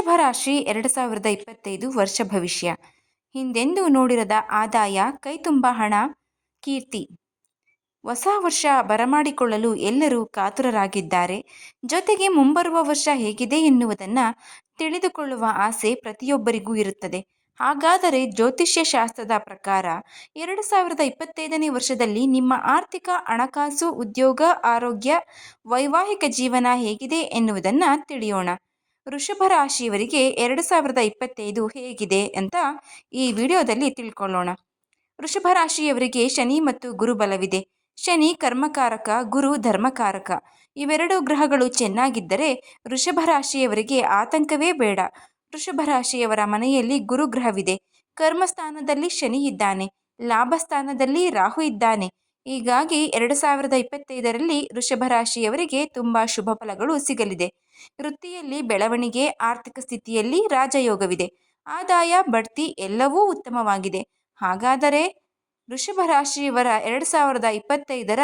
ವೃಷಭ ರಾಶಿ ಎರಡು ಸಾವಿರದ ಇಪ್ಪತ್ತೈದು ವರ್ಷ ಭವಿಷ್ಯ. ಹಿಂದೆಂದು ನೋಡಿರದ ಆದಾಯ, ಕೈತುಂಬ ಹಣ, ಕೀರ್ತಿ. ಹೊಸ ವರ್ಷ ಬರಮಾಡಿಕೊಳ್ಳಲು ಎಲ್ಲರೂ ಕಾತುರರಾಗಿದ್ದಾರೆ. ಜೊತೆಗೆ ಮುಂಬರುವ ವರ್ಷ ಹೇಗಿದೆ ಎನ್ನುವುದನ್ನು ತಿಳಿದುಕೊಳ್ಳುವ ಆಸೆ ಪ್ರತಿಯೊಬ್ಬರಿಗೂ ಇರುತ್ತದೆ. ಹಾಗಾದರೆ ಜ್ಯೋತಿಷ್ಯ ಶಾಸ್ತ್ರದ ಪ್ರಕಾರ ಎರಡು ಸಾವಿರದ ಇಪ್ಪತ್ತೈದನೇ ವರ್ಷದಲ್ಲಿ ನಿಮ್ಮ ಆರ್ಥಿಕ ಹಣಕಾಸು, ಉದ್ಯೋಗ, ಆರೋಗ್ಯ, ವೈವಾಹಿಕ ಜೀವನ ಹೇಗಿದೆ ಎನ್ನುವುದನ್ನು ತಿಳಿಯೋಣ. ವೃಷಭ ರಾಶಿಯವರಿಗೆ ಎರಡು ಸಾವಿರದ ಇಪ್ಪತ್ತೈದು ಹೇಗಿದೆ ಅಂತ ಈ ವಿಡಿಯೋದಲ್ಲಿ ತಿಳ್ಕೊಳ್ಳೋಣ. ವೃಷಭ ರಾಶಿಯವರಿಗೆ ಶನಿ ಮತ್ತು ಗುರು ಬಲವಿದೆ. ಶನಿ ಕರ್ಮಕಾರಕ, ಗುರು ಧರ್ಮಕಾರಕ. ಇವೆರಡು ಗ್ರಹಗಳು ಚೆನ್ನಾಗಿದ್ದರೆ ವೃಷಭ ರಾಶಿಯವರಿಗೆ ಆತಂಕವೇ ಬೇಡ. ವೃಷಭ ರಾಶಿಯವರ ಮನೆಯಲ್ಲಿ ಗುರುಗ್ರಹವಿದೆ. ಕರ್ಮಸ್ಥಾನದಲ್ಲಿ ಶನಿ ಇದ್ದಾನೆ. ಲಾಭ ಸ್ಥಾನದಲ್ಲಿ ರಾಹು ಇದ್ದಾನೆ. ಹೀಗಾಗಿ ಎರಡು ಸಾವಿರದ ಇಪ್ಪತ್ತೈದರಲ್ಲಿ ವೃಷಭ ರಾಶಿಯವರಿಗೆ ತುಂಬ ಶುಭ ಫಲಗಳು ಸಿಗಲಿದೆ. ವೃತ್ತಿಯಲ್ಲಿ ಬೆಳವಣಿಗೆ, ಆರ್ಥಿಕ ಸ್ಥಿತಿಯಲ್ಲಿ ರಾಜಯೋಗವಿದೆ. ಆದಾಯ, ಬಡ್ತಿ ಎಲ್ಲವೂ ಉತ್ತಮವಾಗಿದೆ. ಹಾಗಾದರೆ ವೃಷಭ ರಾಶಿಯವರ ಎರಡು ಸಾವಿರದ ಇಪ್ಪತ್ತೈದರ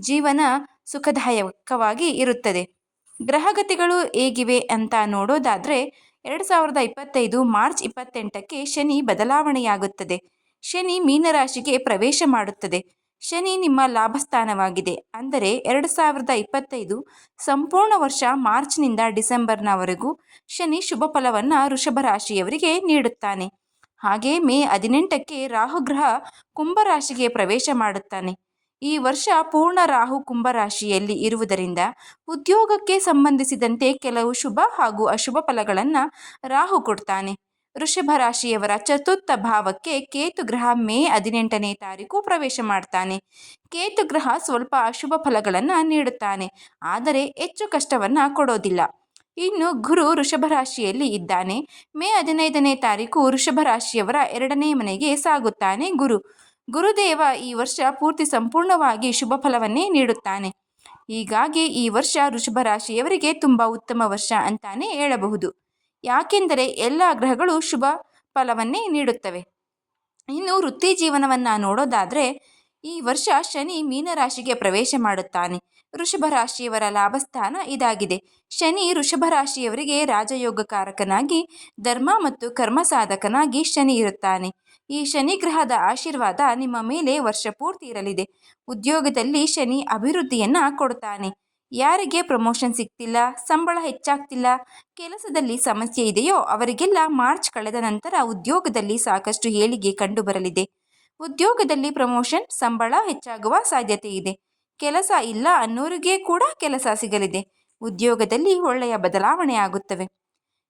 ಜೀವನ ಸುಖದಾಯಕವಾಗಿ ಇರುತ್ತದೆ. ಗ್ರಹಗತಿಗಳು ಹೇಗಿವೆ ಅಂತ ನೋಡೋದಾದರೆ, ಎರಡು ಸಾವಿರದ ಇಪ್ಪತ್ತೈದು ಮಾರ್ಚ್ ಇಪ್ಪತ್ತೆಂಟಕ್ಕೆ ಶನಿ ಬದಲಾವಣೆಯಾಗುತ್ತದೆ. ಶನಿ ಮೀನರಾಶಿಗೆ ಪ್ರವೇಶ ಮಾಡುತ್ತದೆ. ಶನಿ ನಿಮ್ಮ ಲಾಭಸ್ಥಾನವಾಗಿದೆ. ಅಂದರೆ ಎರಡು ಸಾವಿರದ ಇಪ್ಪತ್ತೈದು ಸಂಪೂರ್ಣ ವರ್ಷ ಮಾರ್ಚ್ನಿಂದ ಡಿಸೆಂಬರ್ನವರೆಗೂ ಶನಿ ಶುಭ ಫಲವನ್ನು ವೃಷಭ ರಾಶಿಯವರಿಗೆ ನೀಡುತ್ತಾನೆ. ಹಾಗೆ ಮೇ ಹದಿನೆಂಟಕ್ಕೆ ರಾಹುಗ್ರಹ ಕುಂಭರಾಶಿಗೆ ಪ್ರವೇಶ ಮಾಡುತ್ತಾನೆ. ಈ ವರ್ಷ ಪೂರ್ಣ ರಾಹು ಕುಂಭರಾಶಿಯಲ್ಲಿ ಇರುವುದರಿಂದ ಉದ್ಯೋಗಕ್ಕೆ ಸಂಬಂಧಿಸಿದಂತೆ ಕೆಲವು ಶುಭ ಹಾಗೂ ಅಶುಭ ಫಲಗಳನ್ನು ರಾಹು ಕೊಡ್ತಾನೆ. ವೃಷಭ ರಾಶಿಯವರ ಚತುರ್ಥ ಭಾವಕ್ಕೆ ಕೇತು ಗ್ರಹ ಮೇ ಹದಿನೆಂಟನೇ ತಾರೀಕು ಪ್ರವೇಶ ಮಾಡ್ತಾನೆ. ಕೇತು ಗ್ರಹ ಸ್ವಲ್ಪ ಅಶುಭ ಫಲಗಳನ್ನು ನೀಡುತ್ತಾನೆ. ಆದರೆ ಹೆಚ್ಚು ಕಷ್ಟವನ್ನು ಕೊಡೋದಿಲ್ಲ. ಇನ್ನು ಗುರು ವೃಷಭ ರಾಶಿಯಲ್ಲಿ ಇದ್ದಾನೆ. ಮೇ ಹದಿನೈದನೇ ತಾರೀಕು ವೃಷಭ ರಾಶಿಯವರ ಎರಡನೇ ಮನೆಗೆ ಸಾಗುತ್ತಾನೆ ಗುರು. ಗುರುದೇವ ಈ ವರ್ಷ ಪೂರ್ತಿ ಸಂಪೂರ್ಣವಾಗಿ ಶುಭ ಫಲವನ್ನೇ ನೀಡುತ್ತಾನೆ. ಹೀಗಾಗಿ ಈ ವರ್ಷ ವೃಷಭ ರಾಶಿಯವರಿಗೆ ತುಂಬ ಉತ್ತಮ ವರ್ಷ ಅಂತಾನೆ ಹೇಳಬಹುದು. ಯಾಕೆಂದರೆ ಎಲ್ಲ ಗ್ರಹಗಳು ಶುಭ ಫಲವನ್ನೇ ನೀಡುತ್ತವೆ. ಇನ್ನು ವೃತ್ತಿ ಜೀವನವನ್ನು ನೋಡೋದಾದರೆ, ಈ ವರ್ಷ ಶನಿ ಮೀನರಾಶಿಗೆ ಪ್ರವೇಶ ಮಾಡುತ್ತಾನೆ. ವೃಷಭ ರಾಶಿಯವರ ಲಾಭಸ್ಥಾನ ಇದಾಗಿದೆ. ಶನಿ ವೃಷಭ ರಾಶಿಯವರಿಗೆ ರಾಜಯೋಗಕಾರಕನಾಗಿ, ಧರ್ಮ ಮತ್ತು ಕರ್ಮ ಸಾಧಕನಾಗಿ ಶನಿ ಇರುತ್ತಾನೆ. ಈ ಶನಿ ಗ್ರಹದ ಆಶೀರ್ವಾದ ನಿಮ್ಮ ಮೇಲೆ ವರ್ಷ ಪೂರ್ತಿ ಇರಲಿದೆ. ಉದ್ಯೋಗದಲ್ಲಿ ಶನಿ ಅಭಿವೃದ್ಧಿಯನ್ನು ಕೊಡುತ್ತಾನೆ ಯಾರಿಗೆ ಪ್ರಮೋಷನ್ ಸಿಗ್ತಿಲ್ಲ, ಸಂಬಳ ಹೆಚ್ಚಾಗ್ತಿಲ್ಲ, ಕೆಲಸದಲ್ಲಿ ಸಮಸ್ಯೆ ಇದೆಯೋ ಅವರಿಗೆಲ್ಲ ಮಾರ್ಚ್ ಕಳೆದ ನಂತರ ಉದ್ಯೋಗದಲ್ಲಿ ಸಾಕಷ್ಟು ಏಳಿಗೆ ಕಂಡುಬರಲಿದೆ. ಉದ್ಯೋಗದಲ್ಲಿ ಪ್ರಮೋಷನ್ ಸಂಬಳ ಹೆಚ್ಚಾಗುವ ಸಾಧ್ಯತೆ ಇದೆ. ಕೆಲಸ ಇಲ್ಲ ಅನ್ನೋರಿಗೆ ಕೂಡ ಕೆಲಸ ಸಿಗಲಿದೆ. ಉದ್ಯೋಗದಲ್ಲಿ ಒಳ್ಳೆಯ ಬದಲಾವಣೆ ಆಗುತ್ತವೆ.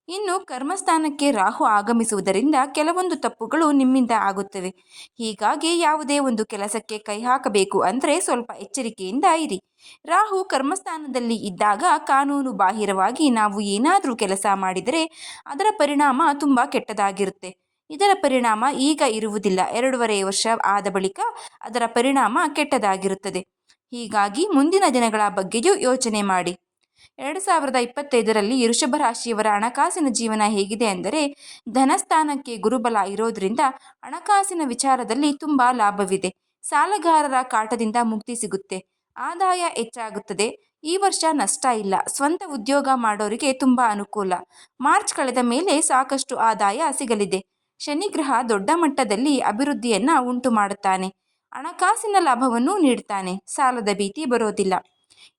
ಇನ್ನು ಕರ್ಮಸ್ಥಾನಕ್ಕೆ ರಾಹು ಆಗಮಿಸುವುದರಿಂದ ಕೆಲವೊಂದು ತಪ್ಪುಗಳು ನಿಮ್ಮಿಂದ ಆಗುತ್ತವೆ. ಹೀಗಾಗಿ ಯಾವುದೇ ಒಂದು ಕೆಲಸಕ್ಕೆ ಕೈ ಹಾಕಬೇಕು ಅಂದರೆ ಸ್ವಲ್ಪ ಎಚ್ಚರಿಕೆಯಿಂದ ಇರಿ. ರಾಹು ಕರ್ಮಸ್ಥಾನದಲ್ಲಿ ಇದ್ದಾಗ ಕಾನೂನು ಬಾಹಿರವಾಗಿ ನಾವು ಏನಾದರೂ ಕೆಲಸ ಮಾಡಿದರೆ ಅದರ ಪರಿಣಾಮ ತುಂಬ ಕೆಟ್ಟದಾಗಿರುತ್ತೆ. ಇದರ ಪರಿಣಾಮ ಈಗ ಇರುವುದಿಲ್ಲ. ಎರಡೂವರೆ ವರ್ಷ ಆದ ಬಳಿಕ ಅದರ ಪರಿಣಾಮ ಕೆಟ್ಟದಾಗಿರುತ್ತದೆ. ಹೀಗಾಗಿ ಮುಂದಿನ ದಿನಗಳ ಬಗ್ಗೆಯೂ ಯೋಚನೆ ಮಾಡಿ. ಎರಡು ಸಾವಿರದ ಇಪ್ಪತ್ತೈದರಲ್ಲಿ ವೃಷಭ ರಾಶಿಯವರ ಹಣಕಾಸಿನ ಜೀವನ ಹೇಗಿದೆ ಅಂದರೆ, ಧನಸ್ಥಾನಕ್ಕೆ ಗುರುಬಲ ಇರೋದ್ರಿಂದ ಹಣಕಾಸಿನ ವಿಚಾರದಲ್ಲಿ ತುಂಬ ಲಾಭವಿದೆ. ಸಾಲಗಾರರ ಕಾಟದಿಂದ ಮುಕ್ತಿ ಸಿಗುತ್ತೆ. ಆದಾಯ ಹೆಚ್ಚಾಗುತ್ತದೆ. ಈ ವರ್ಷ ನಷ್ಟ ಇಲ್ಲ. ಸ್ವಂತ ಉದ್ಯೋಗ ಮಾಡೋರಿಗೆ ತುಂಬ ಅನುಕೂಲ. ಮಾರ್ಚ್ ಕಳೆದ ಮೇಲೆ ಸಾಕಷ್ಟು ಆದಾಯ ಸಿಗಲಿದೆ. ಶನಿಗ್ರಹ ದೊಡ್ಡ ಮಟ್ಟದಲ್ಲಿ ಅಭಿವೃದ್ಧಿಯನ್ನು ಉಂಟು ಮಾಡುತ್ತಾನೆ ಹಣಕಾಸಿನ ಲಾಭವನ್ನು ನೀಡುತ್ತಾನೆ ಸಾಲದ ಭೀತಿ ಬರೋದಿಲ್ಲ.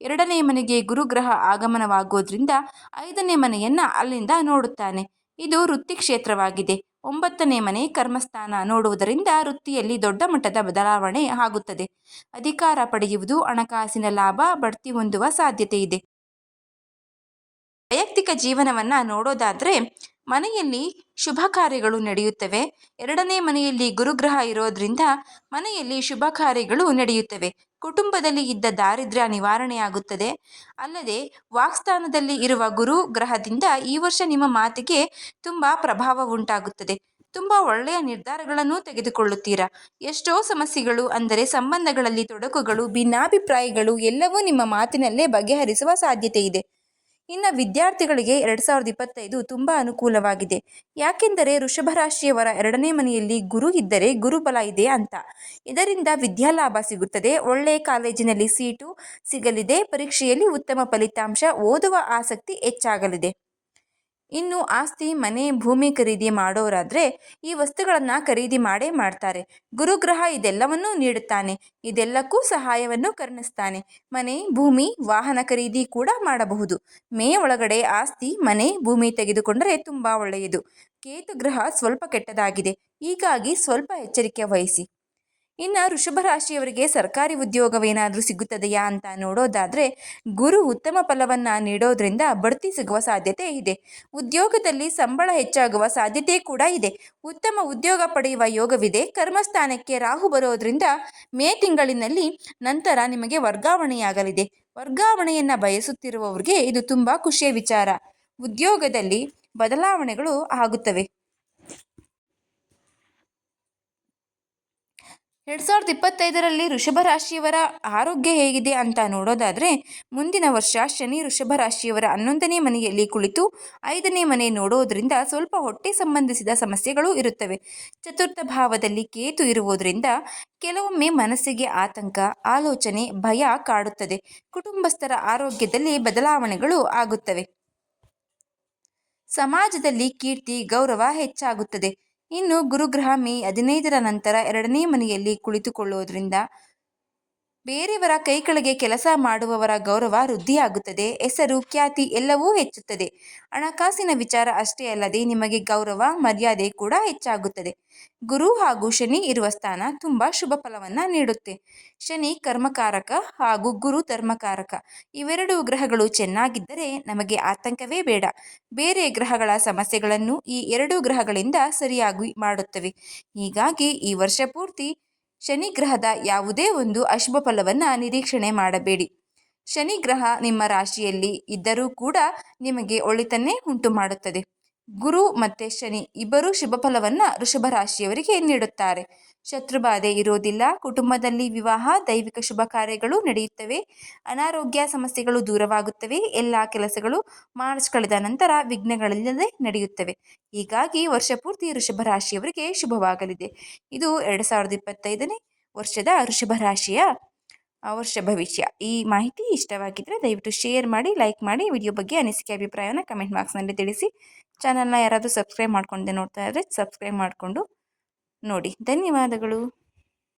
ಎರಡನೇ ಮನೆಗೆ ಗುರುಗ್ರಹ ಆಗಮನವಾಗೋದ್ರಿಂದ ಐದನೇ ಮನೆಯನ್ನು ಅಲ್ಲಿಂದ ನೋಡುತ್ತಾನೆ. ಇದು ವೃತ್ತಿ ಕ್ಷೇತ್ರವಾಗಿದೆ. ಒಂಬತ್ತನೇ ಮನೆ ಕರ್ಮಸ್ಥಾನ ನೋಡುವುದರಿಂದ ವೃತ್ತಿಯಲ್ಲಿ ದೊಡ್ಡ ಮಟ್ಟದ ಬದಲಾವಣೆ ಆಗುತ್ತದೆ. ಅಧಿಕಾರ ಪಡೆಯುವುದು ಹಣಕಾಸಿನ ಲಾಭ, ಬಡ್ತಿ ಹೊಂದುವ ಸಾಧ್ಯತೆ ಇದೆ. ವೈಯಕ್ತಿಕ ಜೀವನವನ್ನು ನೋಡೋದಾದರೆ ಮನೆಯಲ್ಲಿ ಶುಭ ಕಾರ್ಯಗಳು ನಡೆಯುತ್ತವೆ. ಎರಡನೇ ಮನೆಯಲ್ಲಿ ಗುರುಗ್ರಹ ಇರೋದ್ರಿಂದ ಮನೆಯಲ್ಲಿ ಶುಭ ಕಾರ್ಯಗಳು ನಡೆಯುತ್ತವೆ. ಕುಟುಂಬದಲ್ಲಿ ಇದ್ದ ದಾರಿದ್ರ್ಯ ನಿವಾರಣೆಯಾಗುತ್ತದೆ. ಅಲ್ಲದೆ ವಾಕ್ಸ್ಥಾನದಲ್ಲಿ ಇರುವ ಗುರು ಗ್ರಹದಿಂದ ಈ ವರ್ಷ ನಿಮ್ಮ ಮಾತಿಗೆ ತುಂಬ ಪ್ರಭಾವ ಉಂಟಾಗುತ್ತದೆ. ತುಂಬ ಒಳ್ಳೆಯ ನಿರ್ಧಾರಗಳನ್ನು ತೆಗೆದುಕೊಳ್ಳುತ್ತೀರಾ? ಎಷ್ಟೋ ಸಮಸ್ಯೆಗಳು, ಅಂದರೆ ಸಂಬಂಧಗಳಲ್ಲಿ ತೊಡಕುಗಳು, ಭಿನ್ನಾಭಿಪ್ರಾಯಗಳು ಎಲ್ಲವೂ ನಿಮ್ಮ ಮಾತಿನಲ್ಲೇ ಬಗೆಹರಿಸುವ ಸಾಧ್ಯತೆ ಇದೆ. ಇನ್ನು ವಿದ್ಯಾರ್ಥಿಗಳಿಗೆ ಎರಡು ಸಾವಿರದ ಇಪ್ಪತ್ತೈದು ತುಂಬ ಅನುಕೂಲವಾಗಿದೆ. ಯಾಕೆಂದರೆ ವೃಷಭ ರಾಶಿಯವರ ಎರಡನೇ ಮನೆಯಲ್ಲಿ ಗುರು ಇದ್ದರೆ ಗುರುಬಲ ಇದೆ ಅಂತ. ಇದರಿಂದ ವಿದ್ಯಾಲಾಭ ಸಿಗುತ್ತದೆ. ಒಳ್ಳೆಯ ಕಾಲೇಜಿನಲ್ಲಿ ಸೀಟು ಸಿಗಲಿದೆ. ಪರೀಕ್ಷೆಯಲ್ಲಿ ಉತ್ತಮ ಫಲಿತಾಂಶ, ಓದುವ ಆಸಕ್ತಿ ಹೆಚ್ಚಾಗಲಿದೆ. ಇನ್ನು ಆಸ್ತಿ, ಮನೆ, ಭೂಮಿ ಖರೀದಿ ಮಾಡೋರಾದ್ರೆ ಈ ವಸ್ತುಗಳನ್ನು ಖರೀದಿ ಮಾಡೇ ಮಾಡ್ತಾರೆ. ಗುರುಗ್ರಹ ಇದೆಲ್ಲವನ್ನೂ ನೀಡುತ್ತಾನೆ. ಇದೆಲ್ಲಕ್ಕೂ ಸಹಾಯವನ್ನು ಕರುಣಿಸ್ತಾನೆ. ಮನೆ, ಭೂಮಿ, ವಾಹನ ಖರೀದಿ ಕೂಡ ಮಾಡಬಹುದು. ಮೇ ಒಳಗಡೆ ಆಸ್ತಿ, ಮನೆ, ಭೂಮಿ ತೆಗೆದುಕೊಂಡರೆ ತುಂಬ ಒಳ್ಳೆಯದು. ಕೇತು ಗ್ರಹ ಸ್ವಲ್ಪ ಕೆಟ್ಟದಾಗಿದೆ. ಹೀಗಾಗಿ ಸ್ವಲ್ಪ ಎಚ್ಚರಿಕೆ ವಹಿಸಿ. ಇನ್ನು ವೃಷಭ ರಾಶಿಯವರಿಗೆ ಸರ್ಕಾರಿ ಉದ್ಯೋಗವೇನಾದರೂ ಸಿಗುತ್ತದೆಯಾ ಅಂತ ನೋಡೋದಾದರೆ ಗುರು ಉತ್ತಮ ಫಲವನ್ನು ನೀಡೋದ್ರಿಂದ ಬಡ್ತಿ ಸಿಗುವ ಸಾಧ್ಯತೆ ಇದೆ. ಉದ್ಯೋಗದಲ್ಲಿ ಸಂಬಳ ಹೆಚ್ಚಾಗುವ ಸಾಧ್ಯತೆ ಕೂಡ ಇದೆ. ಉತ್ತಮ ಉದ್ಯೋಗ ಪಡೆಯುವ ಯೋಗವಿದೆ. ಕರ್ಮಸ್ಥಾನಕ್ಕೆ ರಾಹು ಬರೋದ್ರಿಂದ ಮೇ ತಿಂಗಳಿನಲ್ಲಿ ನಂತರ ನಿಮಗೆ ವರ್ಗಾವಣೆಯಾಗಲಿದೆ. ವರ್ಗಾವಣೆಯನ್ನು ಬಯಸುತ್ತಿರುವವರಿಗೆ ಇದು ತುಂಬ ಖುಷಿಯ ವಿಚಾರ. ಉದ್ಯೋಗದಲ್ಲಿ ಬದಲಾವಣೆಗಳು ಆಗುತ್ತವೆ. ಎರಡು ಸಾವಿರದ ಇಪ್ಪತ್ತೈದರಲ್ಲಿ ವೃಷಭ ರಾಶಿಯವರ ಆರೋಗ್ಯ ಹೇಗಿದೆ ಅಂತ ನೋಡೋದಾದರೆ, ಮುಂದಿನ ವರ್ಷ ಶನಿ ವೃಷಭ ರಾಶಿಯವರ ಹನ್ನೊಂದನೇ ಮನೆಯಲ್ಲಿ ಕುಳಿತು ಐದನೇ ಮನೆ ನೋಡೋದ್ರಿಂದ ಸ್ವಲ್ಪ ಹೊಟ್ಟೆ ಸಂಬಂಧಿಸಿದ ಸಮಸ್ಯೆಗಳು ಇರುತ್ತವೆ. ಚತುರ್ಥ ಭಾವದಲ್ಲಿ ಕೇತು ಇರುವುದರಿಂದ ಕೆಲವೊಮ್ಮೆ ಮನಸ್ಸಿಗೆ ಆತಂಕ, ಆಲೋಚನೆ, ಭಯ ಕಾಡುತ್ತದೆ. ಕುಟುಂಬಸ್ಥರ ಆರೋಗ್ಯದಲ್ಲಿ ಬದಲಾವಣೆಗಳು ಆಗುತ್ತವೆ. ಸಮಾಜದಲ್ಲಿ ಕೀರ್ತಿ, ಗೌರವ ಹೆಚ್ಚಾಗುತ್ತದೆ. ಇನ್ನು ಗುರುಗ್ರಹ ಮೇ ಹದಿನೈದರ ನಂತರ ಎರಡನೇ ಮನೆಯಲ್ಲಿ ಕುಳಿತುಕೊಳ್ಳುವುದರಿಂದ ಬೇರೆಯವರ ಕೈ ಕೆಳಗೆ ಕೆಲಸ ಮಾಡುವವರ ಗೌರವ ವೃದ್ಧಿಯಾಗುತ್ತದೆ. ಹೆಸರು, ಖ್ಯಾತಿ ಎಲ್ಲವೂ ಹೆಚ್ಚುತ್ತದೆ. ಹಣಕಾಸಿನ ವಿಚಾರ ಅಷ್ಟೇ ಅಲ್ಲದೆ ನಿಮಗೆ ಗೌರವ, ಮರ್ಯಾದೆ ಕೂಡ ಹೆಚ್ಚಾಗುತ್ತದೆ. ಗುರು ಹಾಗೂ ಶನಿ ಇರುವ ಸ್ಥಾನ ತುಂಬ ಶುಭ ಫಲವನ್ನು ನೀಡುತ್ತೆ. ಶನಿ ಕರ್ಮಕಾರಕ ಹಾಗೂ ಗುರು ಧರ್ಮಕಾರಕ. ಇವೆರಡು ಗ್ರಹಗಳು ಚೆನ್ನಾಗಿದ್ದರೆ ನಮಗೆ ಆತಂಕವೇ ಬೇಡ. ಬೇರೆ ಗ್ರಹಗಳ ಸಮಸ್ಯೆಗಳನ್ನು ಈ ಎರಡು ಗ್ರಹಗಳಿಂದ ಸರಿಯಾಗಿ ಮಾಡುತ್ತವೆ. ಹೀಗಾಗಿ ಈ ವರ್ಷ ಪೂರ್ತಿ ಶನಿ ಗ್ರಹದ ಯಾವುದೇ ಒಂದು ಅಶುಭ ಫಲವನ್ನು ನಿರೀಕ್ಷಣೆ ಮಾಡಬೇಡಿ. ಶನಿ ಗ್ರಹ ನಿಮ್ಮ ರಾಶಿಯಲ್ಲಿ ಇದ್ದರೂ ಕೂಡ ನಿಮಗೆ ಒಳಿತನ್ನೇ ಉಂಟು ಮಾಡುತ್ತದೆ ಗುರು ಮತ್ತು ಶನಿ ಇಬ್ಬರೂ ಶುಭ ಫಲವನ್ನು ವೃಷಭ ರಾಶಿಯವರಿಗೆ ನೀಡುತ್ತಾರೆ. ಶತ್ರುಬಾಧೆ ಇರೋದಿಲ್ಲ ಕುಟುಂಬದಲ್ಲಿ ವಿವಾಹ, ದೈವಿಕ ಶುಭ ಕಾರ್ಯಗಳು ನಡೆಯುತ್ತವೆ. ಅನಾರೋಗ್ಯ ಸಮಸ್ಯೆಗಳು ದೂರವಾಗುತ್ತವೆ. ಎಲ್ಲ ಕೆಲಸಗಳು ಮಾರ್ಚ್ ಕಳೆದ ನಂತರ ವಿಘ್ನಗಳಿಲ್ಲದೆ ನಡೆಯುತ್ತವೆ. ಹೀಗಾಗಿ ವರ್ಷ ಪೂರ್ತಿ ವೃಷಭ ರಾಶಿಯವರಿಗೆ ಶುಭವಾಗಲಿದೆ. ಇದು ಎರಡು ಸಾವಿರದ ಇಪ್ಪತ್ತೈದನೇ ವರ್ಷದ ವೃಷಭ ರಾಶಿಯ ವರ್ಷ ಭವಿಷ್ಯ. ಈ ಮಾಹಿತಿ ಇಷ್ಟವಾಗಿದ್ದರೆ ದಯವಿಟ್ಟು ಶೇರ್ ಮಾಡಿ, ಲೈಕ್ ಮಾಡಿ, ವಿಡಿಯೋ ಬಗ್ಗೆ ಅನಿಸಿಕೆ, ಅಭಿಪ್ರಾಯವನ್ನು ಕಮೆಂಟ್ ಬಾಕ್ಸ್ನಲ್ಲಿ ತಿಳಿಸಿ. ಚಾನಲ್ನ ಯಾರಾದರೂ ಸಬ್ಸ್ಕ್ರೈಬ್ ಮಾಡ್ಕೊಂಡೆ ನೋಡ್ತಾ ಇದ್ದರೆ ಸಬ್ಸ್ಕ್ರೈಬ್ ಮಾಡಿಕೊಂಡು ನೋಡಿ. ಧನ್ಯವಾದಗಳು.